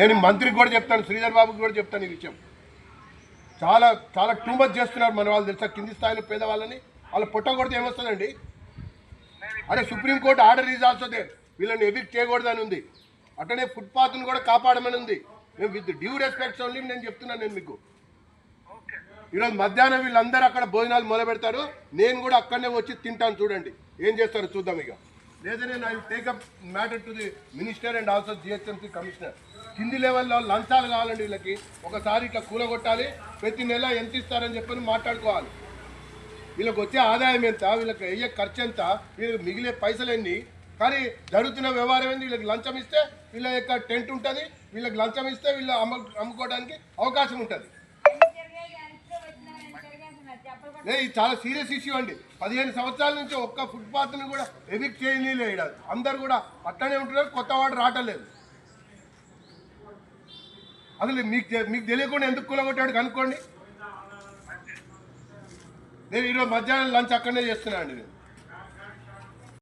నేను మంత్రికి కూడా చెప్తాను శ్రీధర్ బాబుకి కూడా చెప్తాను ఈ విషయం. చాలా చాలా టూ మచ్ చేస్తున్నారు మన వాళ్ళు తెలుసా? కింది స్థాయిలో పేదవాళ్ళని. వాళ్ళ పుట్ట కొడితే ఏమొస్తుందండి? అరే supreme court order is also they వీళ్ళని ఎవిక్ట్ చేయకూడదని ఉంది. అట్లనే ఫుట్పాత్ను కూడా కాపాడమని ఉంది. మేము విత్ డ్యూ రెస్పెక్ట్స్ ఓన్లీ నేను చెప్తున్నాను నేను మీకు. ఈరోజు మధ్యాహ్నం వీళ్ళందరూ అక్కడ భోజనాలు మొదలు పెడతారు నేను కూడా అక్కడనే వచ్చి తింటాను చూడండి. ఏం చేస్తారో చూద్దాం ఇక. లేదనే I take up matter to the minister and also GHMC commissioner కింది లెవెల్లో లంచాలు కావాలండి వీళ్ళకి. ఒకసారి ఇట్లా కూలగొట్టాలి. ప్రతి నెల ఎంత ఇస్తారని చెప్పని మాట్లాడుకోవాలి. వీళ్ళకి వచ్చే ఆదాయం ఎంత వీళ్ళకి అయ్యే ఖర్చు ఎంత వీళ్ళకి మిగిలే పైసలు కానీ జరుగుతున్న వ్యవహారం ఏంది? వీళ్ళకి లంచం ఇస్తే వీళ్ళ యొక్క టెంట్ ఉంటుంది. వీళ్ళకి లంచం ఇస్తే వీళ్ళు అమ్మ అమ్ముకోవడానికి అవకాశం ఉంటుంది. చాలా సీరియస్ ఇష్యూ అండి. పదిహేను సంవత్సరాల నుంచి ఒక్క ఫుట్పాత్ని కూడా ఎవిక్ట్ చేయని లేదు అందరు కూడా అట్టనే ఉంటున్నారు కొత్త వాడు రావట్లేదు అసలు మీకు మీకు తెలియకుండా ఎందుకు కూలగొట్టాడు కనుక్కోండి. నేను ఈరోజు మధ్యాహ్నం లంచ్ అక్కడనే చేస్తున్నాను అండి నేను.